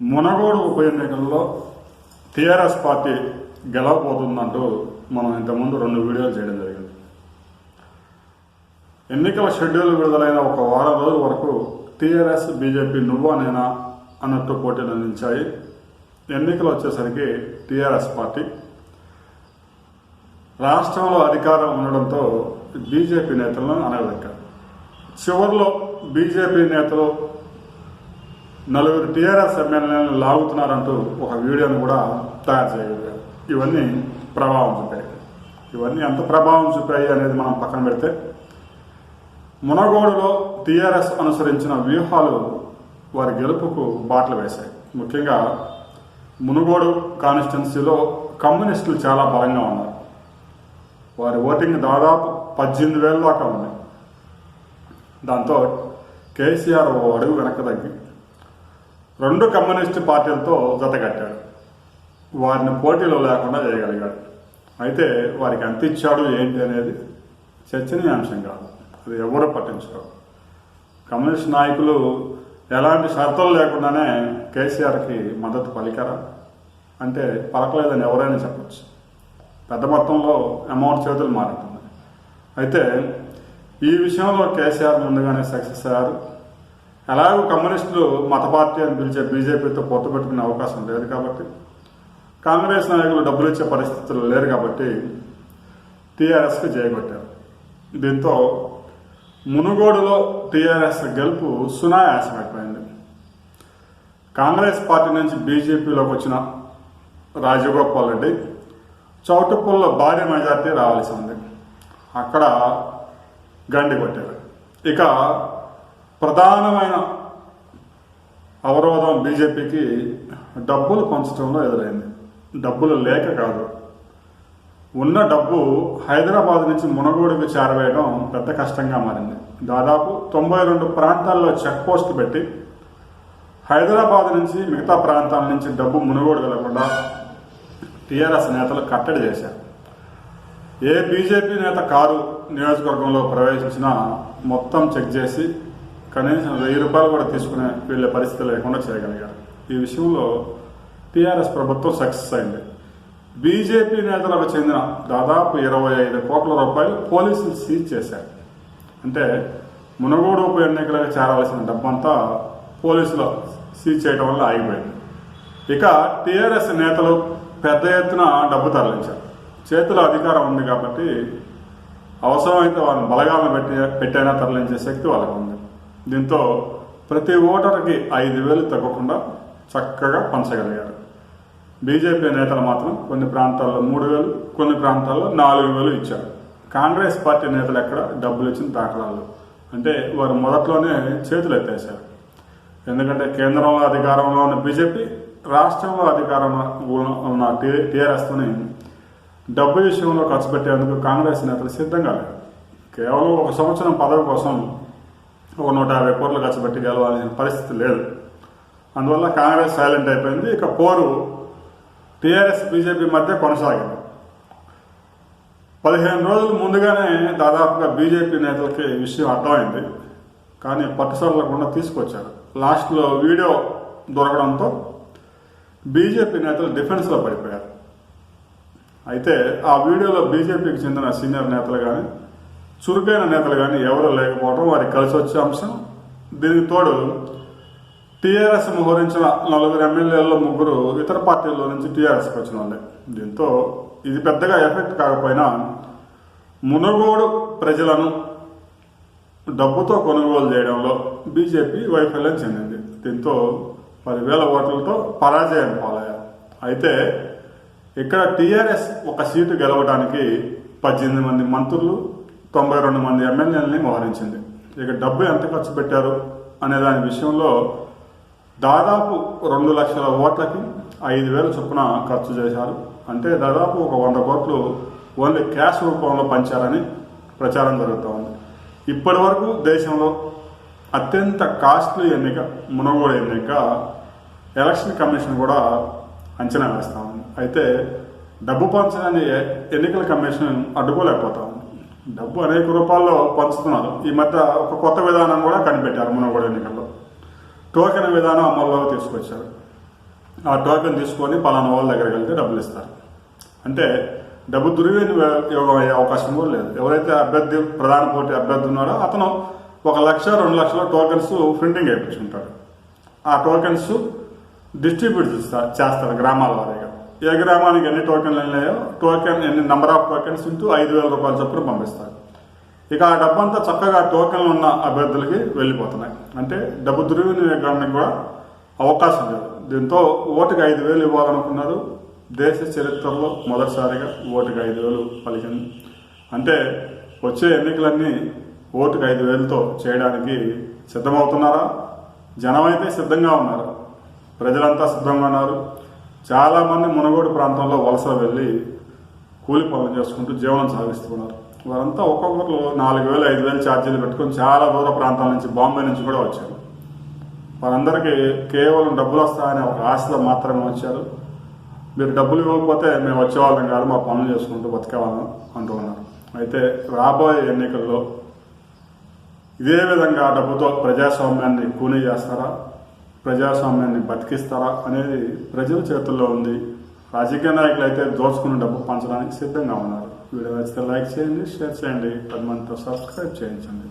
మునగోడు ఉప ఎన్నికల్లో TRS party గెలవబోతుందంటూ మనం ఇంతకుముందు రెండు వీడియోలు చేయడం జరిగింది. ఎన్నికల షెడ్యూల్ విడుదలైన ఒక వారం రోజుల వరకు టీఆర్ఎస్ బీజేపీ నువ్వా నేనా అన్నట్టు పోటీలు అందించాయి. ఎన్నికలు వచ్చేసరికి టీఆర్ఎస్ పార్టీ రాష్ట్రంలో అధికారం ఉండడంతో బీజేపీ నేతలను అనగదక్కారు. చివరిలో బీజేపీ నేతలు నలుగురు టీఆర్ఎస్ ఎమ్మెల్యేలను లాగుతున్నారంటూ ఒక వీడియోను కూడా తయారు చేయగలిగారు ఇవన్నీ ప్రభావం చూపాయి. ఇవన్నీ ఎంత ప్రభావం చూపాయి అనేది మనం పక్కన పెడితే మునగోడులో టీఆర్ఎస్ అనుసరించిన వ్యూహాలు వారి గెలుపుకు బాటలు వేశాయి. ముఖ్యంగా మునుగోడు కాన్స్టిట్యున్సీలో కమ్యూనిస్టులు చాలా బలంగా ఉన్నారు. వారి ఓటింగ్ దాదాపు పద్దెనిమిది వేల దాకా ఉంది. దాంతో కేసీఆర్ ఓ అడుగు వెనక్కి తగ్గి రెండు కమ్యూనిస్టు పార్టీలతో జతకట్టాడు వారిని పోటీలో లేకుండా చేయగలిగాడు. అయితే వారికి ఎంత ఇచ్చాడు ఏంటి అనేది చర్చనీయాంశం కాదు. అది ఎవరు పట్టించుకోరు. కమ్యూనిస్ట్ నాయకులు ఎలాంటి షరతులు లేకుండానే కేసీఆర్కి మద్దతు పలికారా? అంటే పలకలేదని ఎవరైనా చెప్పచ్చు. పెద్ద మొత్తంలో అమౌంట్ చేతులు మారుతుంది. అయితే ఈ విషయంలో కేసీఆర్ ముందుగానే సక్సెస్ అయ్యారు. ఎలాగో కమ్యూనిస్టులు మత పార్టీ అని పిలిచే బీజేపీతో పొత్తు పెట్టుకునే అవకాశం లేదు కాబట్టి. కాంగ్రెస్ నాయకులు డబ్బులు ఇచ్చే పరిస్థితులు లేరు కాబట్టి టీఆర్ఎస్కి చేయగొట్టారు దీంతో మునుగోడులో టీఆర్ఎస్ గెలుపు సునాయాసమైపోయింది. కాంగ్రెస్ పార్టీ నుంచి బీజేపీలోకి వచ్చిన రాజగోపాల్ రెడ్డి చౌటుప్పల్లో భారీ మెజార్టీ రావాల్సి ఉంది. అక్కడ గండి కొట్టారు. ఇక ప్రధానమైన అవరోధం బీజేపీకి డబ్బులు పంచడంలో ఎదురైంది. డబ్బులు లేక కాదు. ఉన్న డబ్బు హైదరాబాద్ నుంచి మునగోడుకు చేరవేయడం పెద్ద కష్టంగా మారింది. దాదాపు తొంభై రెండు ప్రాంతాల్లో చెక్ పోస్ట్ పెట్టి హైదరాబాద్ నుంచి మిగతా ప్రాంతాల నుంచి డబ్బు మునుగోడు వెళ్ళకుండా టీఆర్ఎస్ నేతలు కట్టడి చేశారు. ఏ బీజేపీ నేత కారు నియోజకవర్గంలో ప్రవేశించినా మొత్తం చెక్ చేసి కనీసం వెయ్యి రూపాయలు కూడా తీసుకునే వీళ్ళ పరిస్థితి లేకుండా చేయగలిగారు. ఈ విషయంలో టీఆర్ఎస్ ప్రభుత్వం సక్సెస్ అయింది. బీజేపీ నేతలకు చెందిన దాదాపు ఇరవై ఐదు కోట్ల రూపాయలు పోలీసులు సీజ్ చేశారు. అంటే మునగోడు ఉప ఎన్నికలకు చేరాల్సిన డబ్బంతా పోలీసులు సీజ్ చేయడం వల్ల ఆగిపోయింది. ఇక టీఆర్ఎస్ నేతలు పెద్ద ఎత్తున డబ్బు తరలించారు. చేతిలో అధికారం ఉంది కాబట్టి అవసరమైతే వాళ్ళని బలగాలను పెట్టి పెట్టైనా తరలించే శక్తి వాళ్ళకు ఉంది దీంతో ప్రతి ఓటర్కి ఐదు వేలు తగ్గకుండా చక్కగా పంచగలిగారు. బీజేపీ నేతలు మాత్రం కొన్ని ప్రాంతాల్లో మూడు వేలు కొన్ని ప్రాంతాల్లో నాలుగు వేలు ఇచ్చారు. కాంగ్రెస్ పార్టీ నేతలు ఎక్కడ డబ్బులు ఇచ్చిన దాఖలాలు? అంటే వారు మొదట్లోనే చేతులు ఎత్తేశారు. ఎందుకంటే కేంద్రంలో అధికారంలో ఉన్న బీజేపీ రాష్ట్రంలో అధికారంలో ఉన్న టీ- టీఆర్ఎస్తోని డబ్బు విషయంలో ఖర్చు పెట్టేందుకు కాంగ్రెస్ నేతలు సిద్ధంగా లేరు. కేవలం ఒక సంవత్సరం పదవి కోసం ఒక నూట యాభై కోట్లు ఖర్చు పెట్టి గెలవాల్సిన పరిస్థితి లేదు. అందువల్ల కాంగ్రెస్ సైలెంట్ అయిపోయింది. ఇక పోరు టీఆర్ఎస్ బీజేపీ మధ్య కొనసాగింది. పదిహేను రోజులు ముందుగానే దాదాపుగా బీజేపీ నేతలకి ఈ విషయం అర్థమైంది. కానీ పట్టుసరలకుండా తీసుకొచ్చారు. లాస్ట్లో వీడియో దొరకడంతో బీజేపీ నేతలు డిఫెన్స్లో పడిపోయారు. అయితే ఆ వీడియోలో బీజేపీకి చెందిన సీనియర్ నేతలు కానీ చురుకైన నేతలు కానీ ఎవరూ లేకపోవడం వారికి కలిసి వచ్చే అంశం. దీనికి తోడు టీఆర్ఎస్ మోహరించిన నలుగురు ఎమ్మెల్యేల్లో ముగ్గురు ఇతర పార్టీల్లో నుంచి టీఆర్ఎస్కి వచ్చిన వాళ్ళే. దీంతో ఇది పెద్దగా ఎఫెక్ట్ కాకపోయినా మునుగోడు ప్రజలను డబ్బుతో కొనుగోలు చేయడంలో బీజేపీ వైఫల్యం చెందింది. దీంతో పదివేల ఓట్లతో పరాజయం పాలయ్యారు. అయితే ఇక్కడ టీఆర్ఎస్ ఒక సీటు గెలవడానికి పద్దెనిమిది మంది మంత్రులు తొంభై రెండు మంది ఎమ్మెల్యేలని మోహరించింది. ఇక డబ్బు ఎంత ఖర్చు పెట్టారు అనే దాని విషయంలో దాదాపు రెండు లక్షల ఓట్లకి ఐదు వేల చొప్పున ఖర్చు చేశారు. అంటే దాదాపు ఒక వంద కోట్లు ఓన్లీ క్యాష్ రూపంలో పంచారని ప్రచారం జరుగుతూ ఉంది ఇప్పటి వరకు దేశంలో అత్యంత కాస్ట్లీ ఎన్నిక మునగోడు ఎన్నిక ఎలక్షన్ కమిషన్ కూడా అంచనా వేస్తా ఉంది. అయితే డబ్బు పంచడాన్ని ఎన్నికల కమిషన్ అడ్డుకోలేకపోతా ఉంది. డబ్బు అనేక రూపాల్లో పంచుతున్నారు. ఈ మధ్య ఒక కొత్త విధానం కూడా కనిపెట్టారు మునగోడు ఎన్నికల్లో. టోకెన్ విధానం అమల్లో తీసుకొచ్చారు. ఆ టోకెన్ తీసుకొని పలానా వాళ్ళ దగ్గరికి వెళ్తే డబ్బులు ఇస్తారు. అంటే డబ్బు దుర్వినియోగం అయ్యే అవకాశం కూడా లేదు. ఎవరైతే అభ్యర్థి ప్రధాన పోటీ అభ్యర్థి ఉన్నాడో అతను ఒక లక్ష రెండు లక్షల టోకెన్స్ ప్రింటింగ్ వేయించుకుంటాడు ఆ టోకెన్స్ డిస్ట్రిబ్యూట్ చేస్తారు చేస్తారు గ్రామాల వారీగా. ఏ గ్రామానికి ఎన్ని టోకెన్లు వెళ్ళాయో టోకెన్ ఎన్ని నెంబర్ ఆఫ్ టోకెన్స్ ఇంటూ ఐదు వేల రూపాయల చొప్పున పంపిస్తారు. ఇక ఆ డబ్బంతా చక్కగా టోకెన్లు ఉన్న అభ్యర్థులకి వెళ్ళిపోతున్నాయి. అంటే డబ్బు దుర్వినియోగానికి కూడా అవకాశం లేదు. దీంతో ఓటుకి ఐదు వేలు ఇవ్వాలనుకున్నారు. దేశ చరిత్రలో మొదటిసారిగా ఓటుకి ఐదు వేలు పలికింది. అంటే వచ్చే ఎన్నికలన్నీ ఓటుకి ఐదు వేలతో చేయడానికి సిద్ధమవుతున్నారా? జనం అయితే సిద్ధంగా ఉన్నారు. ప్రజలంతా సిద్ధంగా ఉన్నారు. చాలామంది మునగోడు ప్రాంతంలో వలస వెళ్ళి కూలి పనులు చేసుకుంటూ జీవనం సాగిస్తున్నారు. వారంతా ఒక్కొక్కరు నాలుగు వేలు ఐదు వేలు ఛార్జీలు పెట్టుకొని చాలా దూర ప్రాంతాల నుంచి బాంబే నుంచి కూడా వచ్చారు. వారందరికీ కేవలం డబ్బులు వస్తాయనే ఒక ఆశలో మాత్రమే వచ్చారు. మీరు డబ్బులు ఇవ్వకపోతే మేము వచ్చేవాళ్ళం కాదు మా పనులు చేసుకుంటూ బతికేవాళ్ళం అంటూ ఉన్నారు. అయితే రాబోయే ఎన్నికల్లో ఇదే విధంగా డబ్బుతో ప్రజాస్వామ్యాన్ని కూనీ చేస్తారా? ప్రజాస్వామ్యాన్ని బతికిస్తారా అనేది ప్రజల చేతుల్లో ఉంది. రాజకీయ నాయకులు అయితే దోచుకున్న డబ్బు పంచడానికి సిద్ధంగా ఉన్నారు. వీడియో నచ్చితే లైక్ చేయండి షేర్ చేయండి. పది మందితో సబ్స్క్రైబ్ చేయించండి.